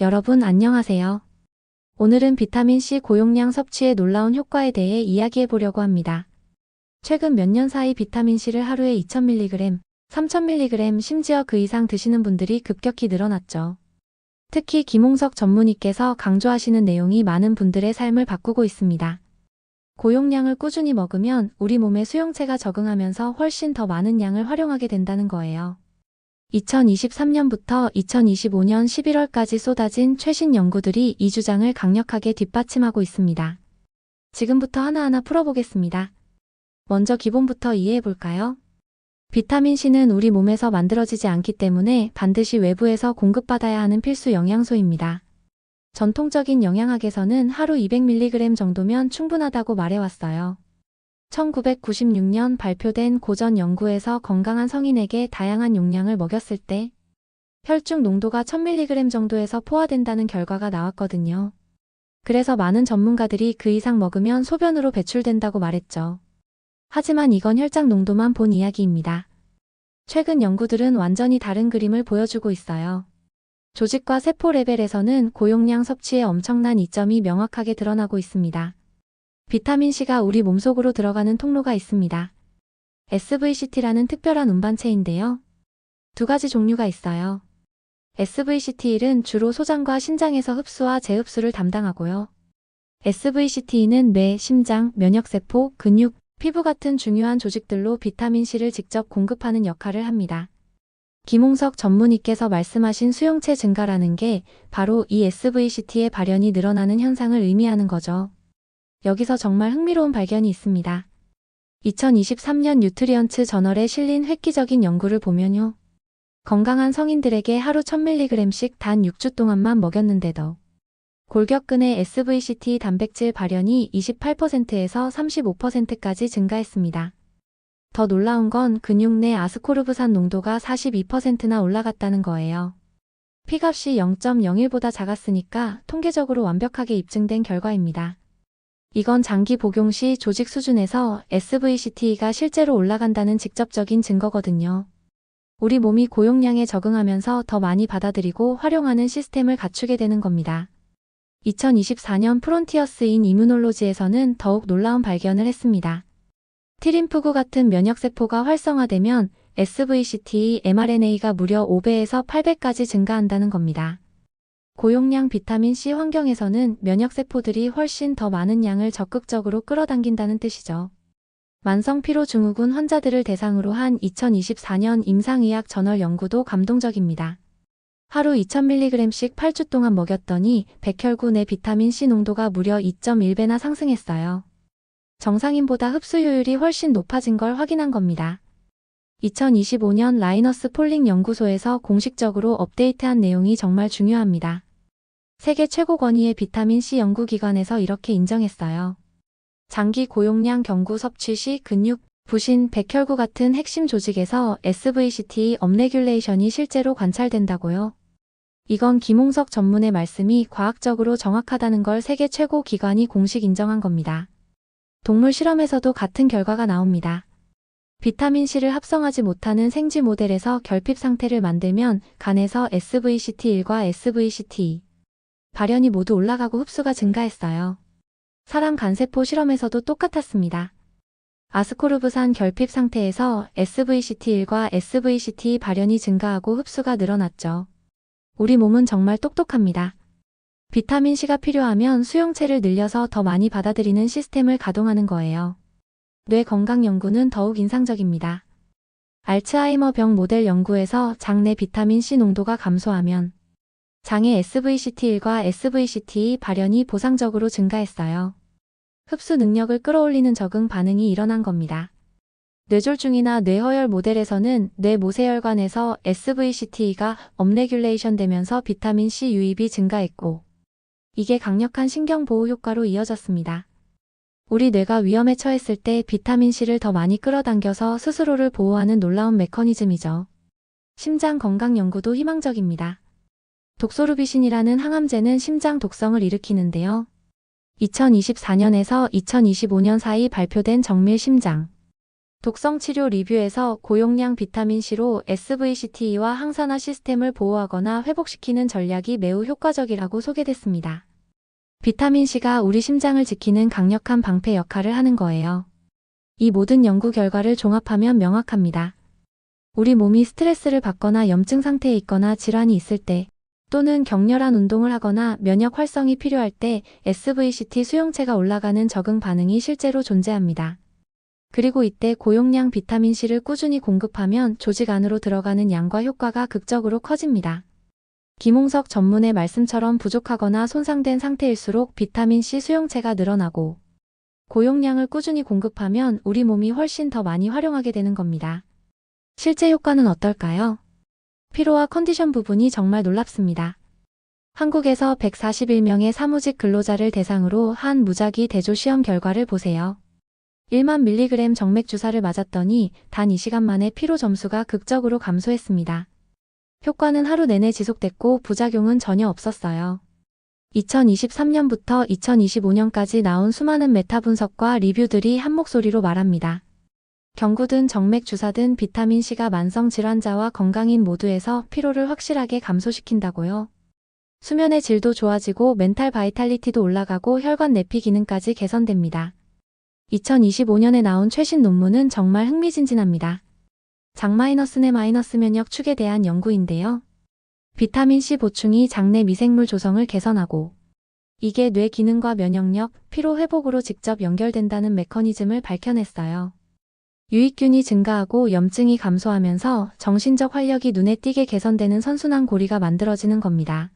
여러분 안녕하세요. 오늘은 비타민C 고용량 섭취의 놀라운 효과에 대해 이야기해 보려고 합니다. 최근 몇 년 사이 비타민C를 하루에 2000mg, 3000mg 심지어 그 이상 드시는 분들이 급격히 늘어났죠. 특히 김홍석 전문의께서 강조하시는 내용이 많은 분들의 삶을 바꾸고 있습니다. 고용량을 꾸준히 먹으면 우리 몸의 수용체가 적응하면서 훨씬 더 많은 양을 활용하게 된다는 거예요. 2023년부터 2025년 11월까지 쏟아진 최신 연구들이 이 주장을 강력하게 뒷받침하고 있습니다. 지금부터 하나하나 풀어보겠습니다. 먼저 기본부터 이해해 볼까요? 비타민C는 우리 몸에서 만들어지지 않기 때문에 반드시 외부에서 공급받아야 하는 필수 영양소입니다. 전통적인 영양학에서는 하루 200mg 정도면 충분하다고 말해왔어요. 1996년 발표된 고전 연구에서 건강한 성인에게 다양한 용량을 먹였을 때 혈중 농도가 1000mg 정도에서 포화된다는 결과가 나왔거든요. 그래서 많은 전문가들이 그 이상 먹으면 소변으로 배출된다고 말했죠. 하지만 이건 혈장 농도만 본 이야기입니다. 최근 연구들은 완전히 다른 그림을 보여주고 있어요. 조직과 세포 레벨에서는 고용량 섭취의 엄청난 이점이 명확하게 드러나고 있습니다. 비타민C가 우리 몸속으로 들어가는 통로가 있습니다. SVCT라는 특별한 운반체인데요. 두 가지 종류가 있어요. SVCT1은 주로 소장과 신장에서 흡수와 재흡수를 담당하고요. SVCT2는 뇌, 심장, 면역세포, 근육, 피부 같은 중요한 조직들로 비타민C를 직접 공급하는 역할을 합니다. 김홍석 전문의께서 말씀하신 수용체 증가라는 게 바로 이 SVCT의 발현이 늘어나는 현상을 의미하는 거죠. 여기서 정말 흥미로운 발견이 있습니다. 2023년 뉴트리언츠 저널에 실린 획기적인 연구를 보면요. 건강한 성인들에게 하루 1000mg씩 단 6주 동안만 먹였는데도 골격근의 SVCT 단백질 발현이 28%에서 35%까지 증가했습니다. 더 놀라운 건 근육 내 아스코르브산 농도가 42%나 올라갔다는 거예요. P값이 0.01보다 작았으니까 통계적으로 완벽하게 입증된 결과입니다. 이건 장기 복용 시 조직 수준에서 SVCT가 실제로 올라간다는 직접적인 증거거든요. 우리 몸이 고용량에 적응하면서 더 많이 받아들이고 활용하는 시스템을 갖추게 되는 겁니다. 2024년 프론티어스 인 이뮤놀로지에서는 더욱 놀라운 발견을 했습니다. 티림프구 같은 면역세포가 활성화되면 SVCT, mRNA가 무려 5배에서 8배까지 증가한다는 겁니다. 고용량 비타민C 환경에서는 면역세포들이 훨씬 더 많은 양을 적극적으로 끌어당긴다는 뜻이죠. 만성피로증후군 환자들을 대상으로 한 2024년 임상의학 저널 연구도 감동적입니다. 하루 2000mg씩 8주 동안 먹였더니 백혈구 내 비타민C 농도가 무려 2.1배나 상승했어요. 정상인보다 흡수 효율이 훨씬 높아진 걸 확인한 겁니다. 2025년 라이너스 폴링 연구소에서 공식적으로 업데이트한 내용이 정말 중요합니다. 세계 최고 권위의 비타민C 연구기관에서 이렇게 인정했어요. 장기 고용량 경구 섭취 시 근육, 부신, 백혈구 같은 핵심 조직에서 SVCT 업레귤레이션이 실제로 관찰된다고요. 이건 김홍석 전문의 말씀이 과학적으로 정확하다는 걸 세계 최고 기관이 공식 인정한 겁니다. 동물 실험에서도 같은 결과가 나옵니다. 비타민C를 합성하지 못하는 생쥐 모델에서 결핍 상태를 만들면 간에서 SVCT1과 SVCT2 발현이 모두 올라가고 흡수가 증가했어요. 사람 간세포 실험에서도 똑같았습니다. 아스코르브산 결핍 상태에서 SVCT1과 SVCT 발현이 증가하고 흡수가 늘어났죠. 우리 몸은 정말 똑똑합니다. 비타민C가 필요하면 수용체를 늘려서 더 많이 받아들이는 시스템을 가동하는 거예요. 뇌 건강 연구는 더욱 인상적입니다. 알츠하이머 병 모델 연구에서 장내 비타민C 농도가 감소하면 장의 SVCT1과 SVCT2 발현이 보상적으로 증가했어요. 흡수 능력을 끌어올리는 적응 반응이 일어난 겁니다. 뇌졸중이나 뇌허열 모델에서는 뇌 모세혈관에서 SVCT가 업레귤레이션 되면서 비타민C 유입이 증가했고 이게 강력한 신경보호 효과로 이어졌습니다. 우리 뇌가 위험에 처했을 때 비타민C를 더 많이 끌어당겨서 스스로를 보호하는 놀라운 메커니즘이죠. 심장 건강 연구도 희망적입니다. 독소루비신이라는 항암제는 심장 독성을 일으키는데요. 2024년에서 2025년 사이 발표된 정밀 심장 독성 치료 리뷰에서 고용량 비타민C로 SVCTE와 항산화 시스템을 보호하거나 회복시키는 전략이 매우 효과적이라고 소개됐습니다. 비타민C가 우리 심장을 지키는 강력한 방패 역할을 하는 거예요. 이 모든 연구 결과를 종합하면 명확합니다. 우리 몸이 스트레스를 받거나 염증 상태에 있거나 질환이 있을 때 또는 격렬한 운동을 하거나 면역 활성이 필요할 때 SVCT 수용체가 올라가는 적응 반응이 실제로 존재합니다. 그리고 이때 고용량 비타민C를 꾸준히 공급하면 조직 안으로 들어가는 양과 효과가 극적으로 커집니다. 김홍석 전문의 말씀처럼 부족하거나 손상된 상태일수록 비타민C 수용체가 늘어나고 고용량을 꾸준히 공급하면 우리 몸이 훨씬 더 많이 활용하게 되는 겁니다. 실제 효과는 어떨까요? 피로와 컨디션 부분이 정말 놀랍습니다. 한국에서 141명의 사무직 근로자를 대상으로 한 무작위 대조 시험 결과를 보세요. 1만 밀리그램 정맥 주사를 맞았더니 단 2시간 만에 피로 점수가 극적으로 감소했습니다. 효과는 하루 내내 지속됐고 부작용은 전혀 없었어요. 2023년부터 2025년까지 나온 수많은 메타 분석과 리뷰들이 한 목소리로 말합니다. 경구든 정맥 주사든 비타민C가 만성 질환자와 건강인 모두에서 피로를 확실하게 감소시킨다고요. 수면의 질도 좋아지고 멘탈 바이탈리티도 올라가고 혈관 내피 기능까지 개선됩니다. 2025년에 나온 최신 논문은 정말 흥미진진합니다. 장마이너스네 마이너스 면역 축에 대한 연구인데요. 비타민C 보충이 장내 미생물 조성을 개선하고 이게 뇌 기능과 면역력, 피로 회복으로 직접 연결된다는 메커니즘을 밝혀냈어요. 유익균이 증가하고 염증이 감소하면서 정신적 활력이 눈에 띄게 개선되는 선순환 고리가 만들어지는 겁니다.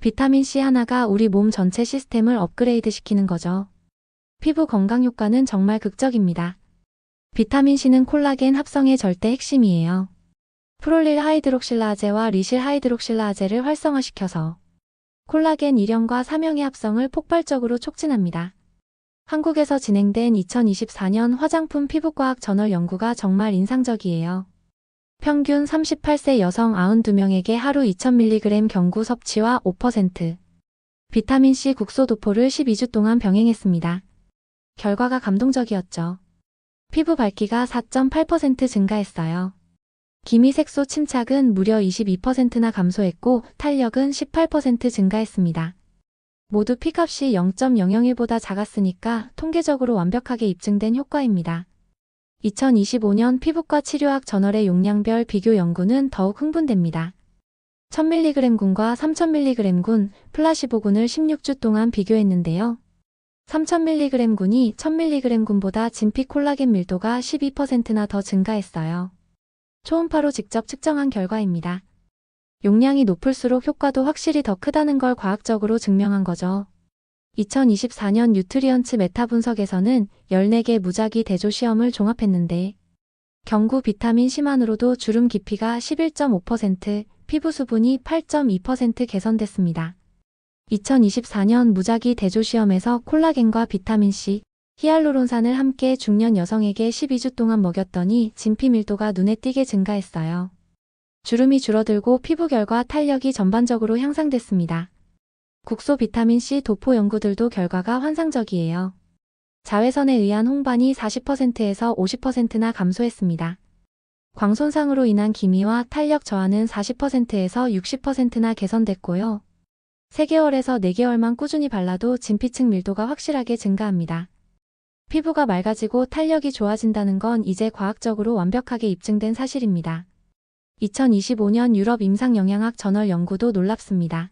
비타민C 하나가 우리 몸 전체 시스템을 업그레이드 시키는 거죠. 피부 건강 효과는 정말 극적입니다. 비타민C는 콜라겐 합성의 절대 핵심이에요. 프롤릴 하이드록실라아제와 리실 하이드록실라아제를 활성화시켜서 콜라겐 1형과 3형의 합성을 폭발적으로 촉진합니다. 한국에서 진행된 2024년 화장품 피부과학 저널 연구가 정말 인상적이에요. 평균 38세 여성 92명에게 하루 2000mg 경구 섭취와 5% 비타민C 국소 도포를 12주 동안 병행했습니다. 결과가 감동적이었죠. 피부 밝기가 4.8% 증가했어요. 기미 색소 침착은 무려 22%나 감소했고 탄력은 18% 증가했습니다. 모두 P값이 0.001보다 작았으니까 통계적으로 완벽하게 입증된 효과입니다. 2025년 피부과 치료학 저널의 용량별 비교 연구는 더욱 흥분됩니다. 1000mg군과 3000mg군, 플라시보군을 16주 동안 비교했는데요. 3000mg군이 1000mg군보다 진피 콜라겐 밀도가 12%나 더 증가했어요. 초음파로 직접 측정한 결과입니다. 용량이 높을수록 효과도 확실히 더 크다는 걸 과학적으로 증명한 거죠. 2024년 뉴트리언츠 메타 분석에서는 14개 무작위 대조 시험을 종합했는데 경구 비타민 C만으로도 주름 깊이가 11.5%, 피부 수분이 8.2% 개선됐습니다. 2024년 무작위 대조 시험에서 콜라겐과 비타민 C, 히알루론산을 함께 중년 여성에게 12주 동안 먹였더니 진피 밀도가 눈에 띄게 증가했어요. 주름이 줄어들고 피부 결과 탄력이 전반적으로 향상됐습니다. 국소 비타민C 도포 연구들도 결과가 환상적이에요. 자외선에 의한 홍반이 40%에서 50%나 감소했습니다. 광손상으로 인한 기미와 탄력 저하는 40%에서 60%나 개선됐고요. 3개월에서 4개월만 꾸준히 발라도 진피층 밀도가 확실하게 증가합니다. 피부가 맑아지고 탄력이 좋아진다는 건 이제 과학적으로 완벽하게 입증된 사실입니다. 2025년 유럽 임상영양학 저널 연구도 놀랍습니다.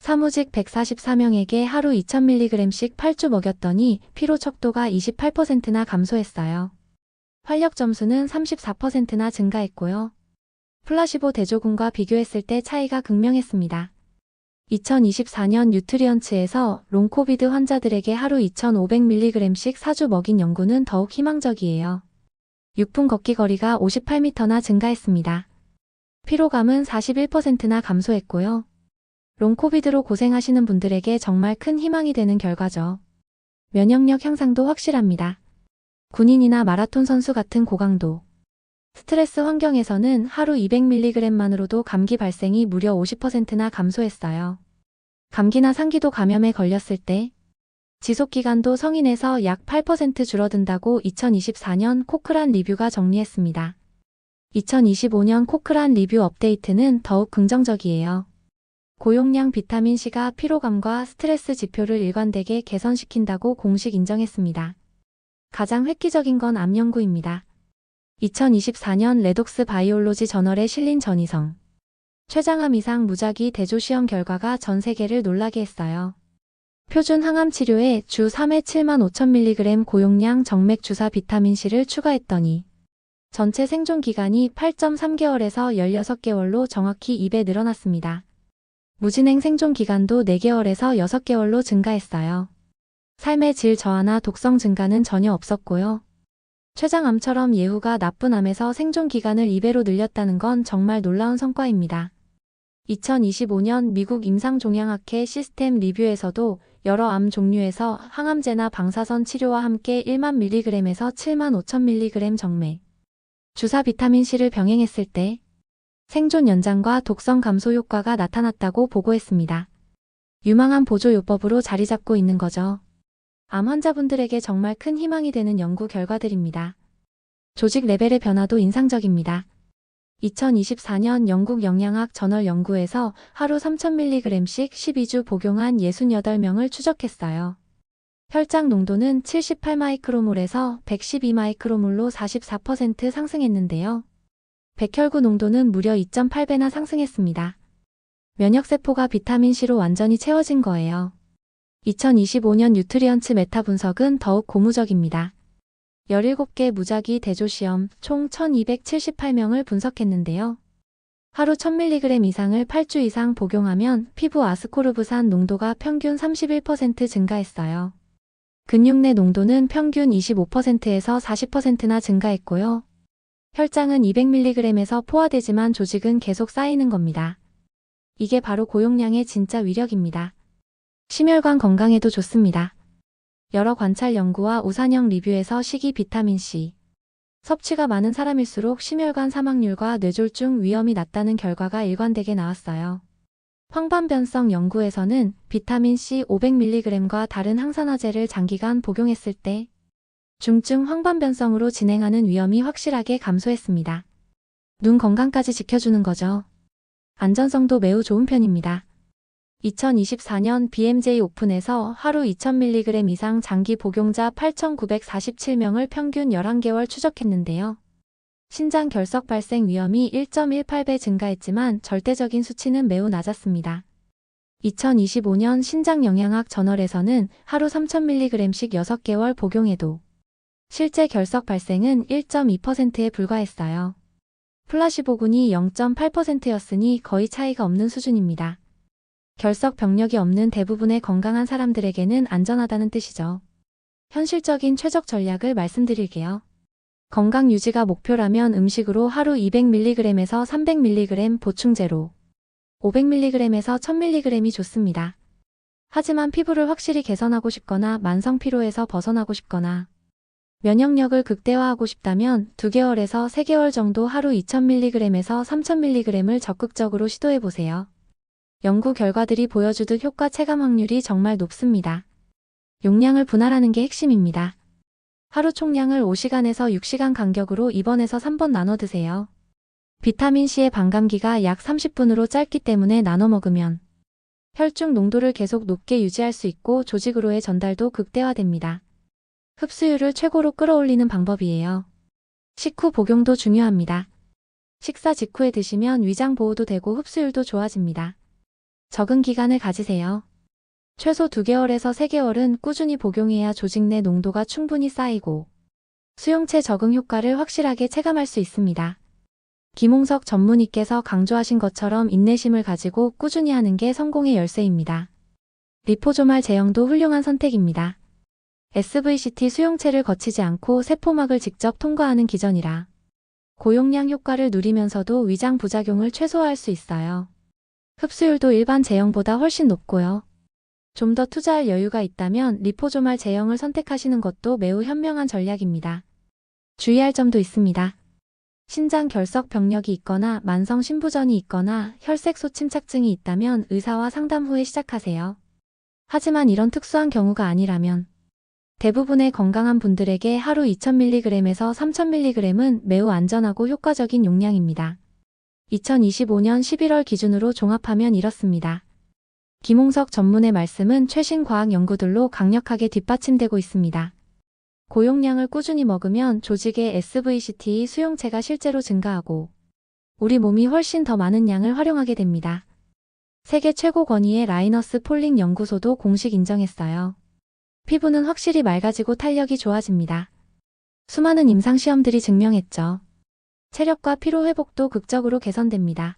사무직 144명에게 하루 2000mg씩 8주 먹였더니 피로 척도가 28%나 감소했어요. 활력 점수는 34%나 증가했고요. 플라시보 대조군과 비교했을 때 차이가 극명했습니다. 2024년 뉴트리언츠에서 롱코비드 환자들에게 하루 2500mg씩 4주 먹인 연구는 더욱 희망적이에요. 6분 걷기 거리가 58m나 증가했습니다. 피로감은 41%나 감소했고요. 롱코비드로 고생하시는 분들에게 정말 큰 희망이 되는 결과죠. 면역력 향상도 확실합니다. 군인이나 마라톤 선수 같은 고강도, 스트레스 환경에서는 하루 200mg만으로도 감기 발생이 무려 50%나 감소했어요. 감기나 상기도 감염에 걸렸을 때 지속기간도 성인에서 약 8% 줄어든다고 2024년 코크란 리뷰가 정리했습니다. 2025년 코크란 리뷰 업데이트는 더욱 긍정적이에요. 고용량 비타민C가 피로감과 스트레스 지표를 일관되게 개선시킨다고 공식 인정했습니다. 가장 획기적인 건 암 연구입니다. 2024년 레독스 바이올로지 저널에 실린 전이성. 췌장암 이상 무작위 대조 시험 결과가 전 세계를 놀라게 했어요. 표준 항암 치료에 주 3회 7만 5천 mg 고용량 정맥 주사 비타민C를 추가했더니 전체 생존 기간이 8.3개월에서 16개월로 정확히 2배 늘어났습니다. 무진행 생존 기간도 4개월에서 6개월로 증가했어요. 삶의 질 저하나 독성 증가는 전혀 없었고요. 췌장암처럼 예후가 나쁜 암에서 생존 기간을 2배로 늘렸다는 건 정말 놀라운 성과입니다. 2025년 미국 임상종양학회 시스템 리뷰에서도 여러 암 종류에서 항암제나 방사선 치료와 함께 1만 mg에서 7만 5천 mg 정맥 주사 비타민C를 병행했을 때 생존 연장과 독성 감소 효과가 나타났다고 보고했습니다. 유망한 보조요법으로 자리 잡고 있는 거죠. 암 환자분들에게 정말 큰 희망이 되는 연구 결과들입니다. 조직 레벨의 변화도 인상적입니다. 2024년 영국 영양학 저널 연구에서 하루 3,000mg씩 12주 복용한 68명을 추적했어요. 혈장 농도는 78마이크로몰에서 112마이크로몰로 44% 상승했는데요. 백혈구 농도는 무려 2.8배나 상승했습니다. 면역세포가 비타민C로 완전히 채워진 거예요. 2025년 뉴트리언츠 메타 분석은 더욱 고무적입니다. 17개 무작위 대조시험 총 1278명을 분석했는데요. 하루 1000mg 이상을 8주 이상 복용하면 피부 아스코르브산 농도가 평균 31% 증가했어요. 근육 내 농도는 평균 25%에서 40%나 증가했고요. 혈장은 200mg에서 포화되지만 조직은 계속 쌓이는 겁니다. 이게 바로 고용량의 진짜 위력입니다. 심혈관 건강에도 좋습니다. 여러 관찰 연구와 우산형 리뷰에서 식이 비타민C 섭취가 많은 사람일수록 심혈관 사망률과 뇌졸중 위험이 낮다는 결과가 일관되게 나왔어요. 황반변성 연구에서는 비타민C 500mg과 다른 항산화제를 장기간 복용했을 때 중증 황반변성으로 진행하는 위험이 확실하게 감소했습니다. 눈 건강까지 지켜주는 거죠. 안전성도 매우 좋은 편입니다. 2024년 BMJ 오픈에서 하루 2000mg 이상 장기 복용자 8,947명을 평균 11개월 추적했는데요. 신장 결석 발생 위험이 1.18배 증가했지만 절대적인 수치는 매우 낮았습니다. 2025년 신장 영양학 저널에서는 하루 3000mg씩 6개월 복용해도 실제 결석 발생은 1.2%에 불과했어요. 플라시보군이 0.8%였으니 거의 차이가 없는 수준입니다. 결석 병력이 없는 대부분의 건강한 사람들에게는 안전하다는 뜻이죠. 현실적인 최적 전략을 말씀드릴게요. 건강 유지가 목표라면 음식으로 하루 200mg에서 300mg 보충제로 500mg에서 1000mg이 좋습니다. 하지만 피부를 확실히 개선하고 싶거나 만성 피로에서 벗어나고 싶거나 면역력을 극대화하고 싶다면 2개월에서 3개월 정도 하루 2000mg에서 3000mg을 적극적으로 시도해보세요. 연구 결과들이 보여주듯 효과 체감 확률이 정말 높습니다. 용량을 분할하는 게 핵심입니다. 하루 총량을 5시간에서 6시간 간격으로 2번에서 3번 나눠 드세요. 비타민C의 반감기가 약 30분으로 짧기 때문에 나눠 먹으면 혈중 농도를 계속 높게 유지할 수 있고 조직으로의 전달도 극대화됩니다. 흡수율을 최고로 끌어올리는 방법이에요. 식후 복용도 중요합니다. 식사 직후에 드시면 위장 보호도 되고 흡수율도 좋아집니다. 적응 기간을 가지세요. 최소 2개월에서 3개월은 꾸준히 복용해야 조직 내 농도가 충분히 쌓이고 수용체 적응 효과를 확실하게 체감할 수 있습니다. 김홍석 전문의께서 강조하신 것처럼 인내심을 가지고 꾸준히 하는 게 성공의 열쇠입니다. 리포조말 제형도 훌륭한 선택입니다. SVCT 수용체를 거치지 않고 세포막을 직접 통과하는 기전이라 고용량 효과를 누리면서도 위장 부작용을 최소화할 수 있어요. 흡수율도 일반 제형보다 훨씬 높고요. 좀 더 투자할 여유가 있다면 리포조말 제형을 선택하시는 것도 매우 현명한 전략입니다. 주의할 점도 있습니다. 신장 결석 병력이 있거나 만성 신부전이 있거나 혈색소 침착증이 있다면 의사와 상담 후에 시작하세요. 하지만 이런 특수한 경우가 아니라면 대부분의 건강한 분들에게 하루 2000mg에서 3000mg은 매우 안전하고 효과적인 용량입니다. 2025년 11월 기준으로 종합하면 이렇습니다. 김홍석 전문의 말씀은 최신 과학 연구들로 강력하게 뒷받침되고 있습니다. 고용량을 꾸준히 먹으면 조직의 SVCT 수용체가 실제로 증가하고 우리 몸이 훨씬 더 많은 양을 활용하게 됩니다. 세계 최고 권위의 라이너스 폴링 연구소도 공식 인정했어요. 피부는 확실히 맑아지고 탄력이 좋아집니다. 수많은 임상시험들이 증명했죠. 체력과 피로 회복도 극적으로 개선됩니다.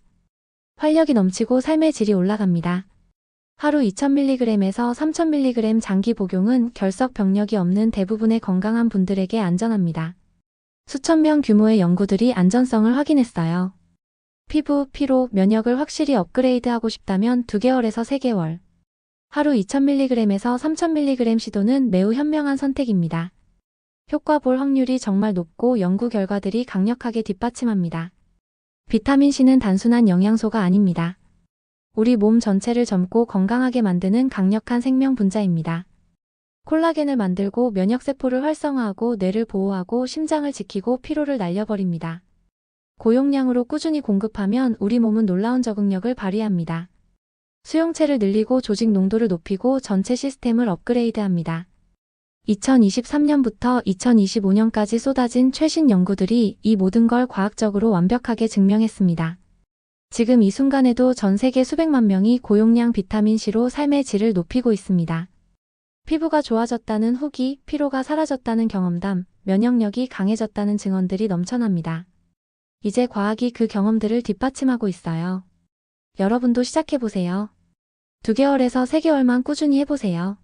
활력이 넘치고 삶의 질이 올라갑니다. 하루 2000mg에서 3000mg 장기 복용은 결석 병력이 없는 대부분의 건강한 분들에게 안전합니다. 수천 명 규모의 연구들이 안전성을 확인했어요. 피부, 피로, 면역을 확실히 업그레이드하고 싶다면 2개월에서 3개월. 하루 2000mg에서 3000mg 시도는 매우 현명한 선택입니다. 효과 볼 확률이 정말 높고 연구 결과들이 강력하게 뒷받침합니다. 비타민C는 단순한 영양소가 아닙니다. 우리 몸 전체를 젊고 건강하게 만드는 강력한 생명 분자입니다. 콜라겐을 만들고 면역세포를 활성화하고 뇌를 보호하고 심장을 지키고 피로를 날려버립니다. 고용량으로 꾸준히 공급하면 우리 몸은 놀라운 적응력을 발휘합니다. 수용체를 늘리고 조직 농도를 높이고 전체 시스템을 업그레이드합니다. 2023년부터 2025년까지 쏟아진 최신 연구들이 이 모든 걸 과학적으로 완벽하게 증명했습니다. 지금 이 순간에도 전 세계 수백만 명이 고용량 비타민C로 삶의 질을 높이고 있습니다. 피부가 좋아졌다는 후기, 피로가 사라졌다는 경험담, 면역력이 강해졌다는 증언들이 넘쳐납니다. 이제 과학이 그 경험들을 뒷받침하고 있어요. 여러분도 시작해보세요. 2개월에서 3개월만 꾸준히 해보세요.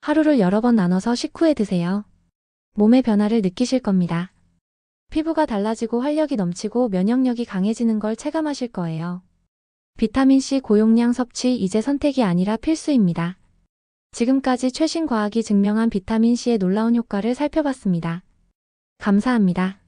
하루를 여러 번 나눠서 식후에 드세요. 몸의 변화를 느끼실 겁니다. 피부가 달라지고 활력이 넘치고 면역력이 강해지는 걸 체감하실 거예요. 비타민C 고용량 섭취 이제 선택이 아니라 필수입니다. 지금까지 최신 과학이 증명한 비타민C의 놀라운 효과를 살펴봤습니다. 감사합니다.